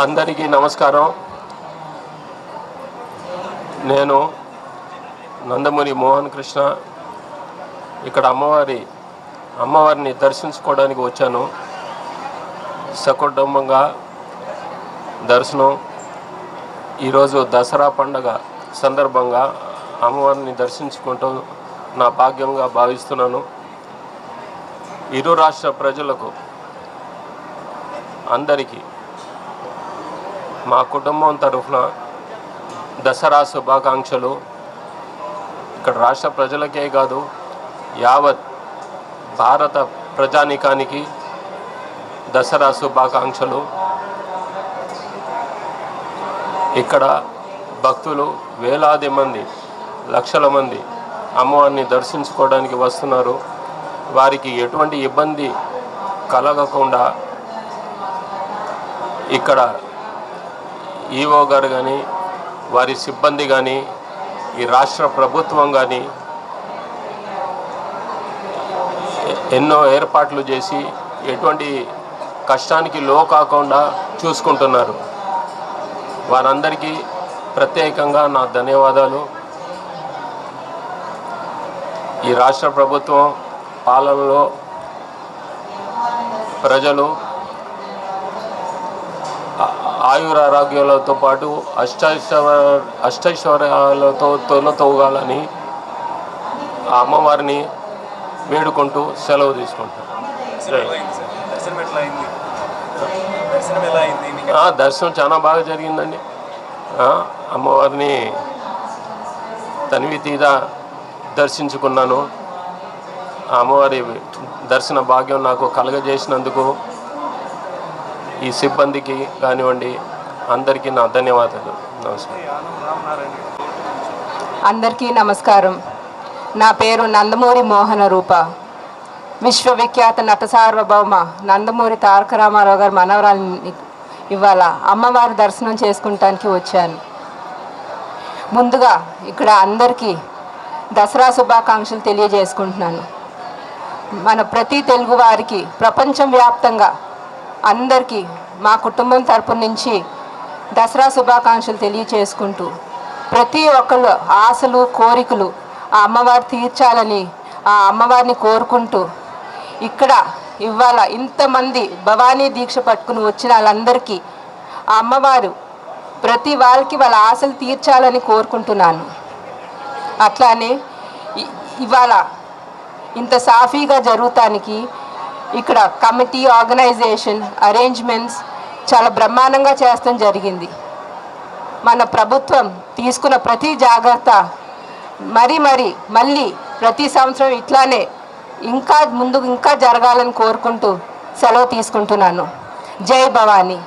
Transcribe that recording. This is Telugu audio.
అందరికీ నమస్కారం. నేను నందమూరి మోహన్ కృష్ణ. ఇక్కడ అమ్మవారి అమ్మవారిని దర్శించుకోవడానికి వచ్చాను. సకుటుంబంగా దర్శనం. ఈరోజు దసరా పండగ సందర్భంగా అమ్మవారిని దర్శించుకుంటూ నా భాగ్యంగా భావిస్తున్నాను. ఇరు రాష్ట్ర ప్రజలకు అందరికీ మా కుటుంబం తరఫున దసరా శుభాకాంక్షలు. ఇక్కడ రాష్ట్ర ప్రజలకే కాదు యావత్ భారత ప్రజానికానికి దసరా శుభాకాంక్షలు. ఇక్కడ భక్తులు వేలాది మంది లక్షల మంది అమ్మవారిని దర్శించుకోవడానికి వస్తున్నారు. వారికి ఎటువంటి ఇబ్బంది కలగకుండా ఇక్కడ ఈఓ గారు కానీ వారి సిబ్బంది కానీ ఈ రాష్ట్ర ప్రభుత్వం కానీ ఎన్నో ఏర్పాట్లు చేసి ఎటువంటి కష్టానికి లో కాకుండా చూసుకుంటున్నారు. వారందరికీ ప్రత్యేకంగా నా ధన్యవాదాలు. ఈ రాష్ట్ర ప్రభుత్వం పాలనలో ప్రజలు ఆయురారోగ్యాలతో పాటు అష్టైశ్వర అష్టైశ్వర్యాలతో తొలతోగాలని ఆ అమ్మవారిని వేడుకుంటూ సెలవు తీసుకుంటాను దర్శనం చాలా బాగా జరిగిందండి. అమ్మవారిని తనివి తీరా దర్శించుకున్నాను. అమ్మవారి దర్శన భాగ్యం నాకు కలగజేసినందుకు ఈ సిబ్బందికి కానివ్వండి అందరికీ నా ధన్యవాదాలు. నమస్కారం. అందరికీ నమస్కారం. నా పేరు నందమూరి మోహన రూప. విశ్వవిఖ్యాత నట సార్వభౌమ నందమూరి తారక రామారావు గారు మనవరాలని ఇవాళ అమ్మవారి దర్శనం చేసుకుంటానికి వచ్చాను. ముందుగా ఇక్కడ అందరికీ దసరా శుభాకాంక్షలు తెలియజేసుకుంటున్నాను. మన ప్రతి తెలుగువారికి ప్రపంచం వ్యాప్తంగా అందరికీ మా కుటుంబం తరపు నుంచి దసరా శుభాకాంక్షలు తెలియచేసుకుంటూ ప్రతి ఒక్కళ్ళు ఆశలు కోరికలు ఆ అమ్మవారు తీర్చాలని ఆ అమ్మవారిని కోరుకుంటూ ఇక్కడ ఇవాళ ఇంతమంది భవానీ దీక్ష పట్టుకుని వచ్చిన వాళ్ళందరికీ ఆ అమ్మవారు ప్రతి వాళ్ళకి వాళ్ళ ఆశలు తీర్చాలని కోరుకుంటున్నాను. అట్లానే ఇవాళ ఇంత సాఫీగా జరుగుతానికి ఇక్కడ కమిటీ ఆర్గనైజేషన్ అరేంజ్మెంట్స్ చాలా బ్రహ్మాండంగా చేస్తాం జరిగింది. మన ప్రభుత్వం తీసుకున్న ప్రతి జాగ్రత్త మరి మరి మళ్ళీ ప్రతి సంవత్సరం ఇట్లానే ఇంకా ముందు ఇంకా జరగాలని కోరుకుంటూ సెలవు తీసుకుంటున్నాను. జై భవానీ.